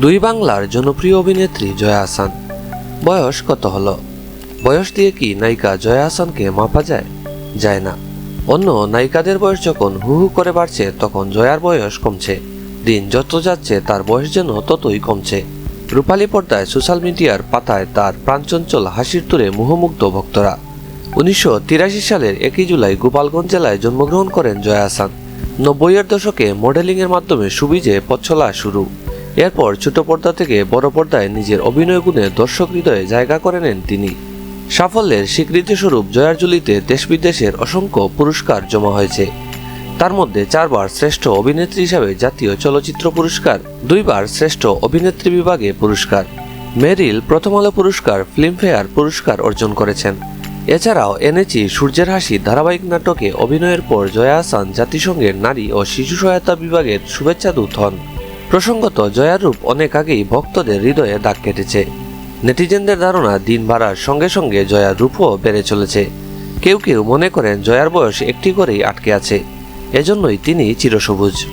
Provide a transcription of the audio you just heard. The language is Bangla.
দুই বাংলার জনপ্রিয় অভিনেত্রী জয়া আহসান বয়স কত হলো? বয়স দিয়ে কি নায়িকা জয়া আহসানকে মাপা যায়? যায় না। অন্য নায়িকাদের বয়স যখন হু হু করে বাড়ছে, তখন জয়ার বয়স কমছে। দিন যত যাচ্ছে, তার বয়স যেন ততই কমছে। রূপালী পর্দায় সোশ্যাল মিডিয়ার পাতায় তার প্রাণচঞ্চল হাসির তুলে মুহমুগ্ধ ভক্তরা। উনিশশো তিরাশি সালের একই জুলাই গোপালগঞ্জ জেলায় জন্মগ্রহণ করেন জয়া আহসান নব্বইয়ের দশকে মডেলিংয়ের মাধ্যমে সুবিজে পথচলা শুরু। এরপর ছোট পর্দা থেকে বড় পর্দায় নিজের অভিনয় গুণে দর্শক হৃদয়ে জায়গা করে নেন তিনি। সাফল্যের স্বীকৃতিস্বরূপ জয়ার জুলিতে দেশ বিদেশের অসংখ্য পুরস্কার জমা হয়েছে। তার মধ্যে চারবার শ্রেষ্ঠ অভিনেত্রী হিসাবে জাতীয় চলচ্চিত্র পুরস্কার, দুইবার শ্রেষ্ঠ অভিনেত্রী বিভাগে পুরস্কার। মেরিল প্রথম আলো পুরস্কার, ফিল্মফেয়ার পুরস্কার অর্জন করেছেন। এছাড়াও এনেছি সূর্যের হাসি ধারাবাহিক নাটকে অভিনয়ের পর জয়া আহসান জাতিসংঘের নারী ও শিশু সহায়তা বিভাগের শুভেচ্ছা দূত হন। প্রসঙ্গত জয়ারূপ অনেক আগেই ভক্তদের হৃদয়ে দাগ কেটেছে। নেটিজেনদের ধারণা দিন বাড়ার সঙ্গে সঙ্গে জয়ার রূপও বেড়ে চলেছে। কেউ কেউ মনে করেন, জয়ার বয়স একটি করেই আটকে আছে। এজন্যই তিনি চিরসবুজ।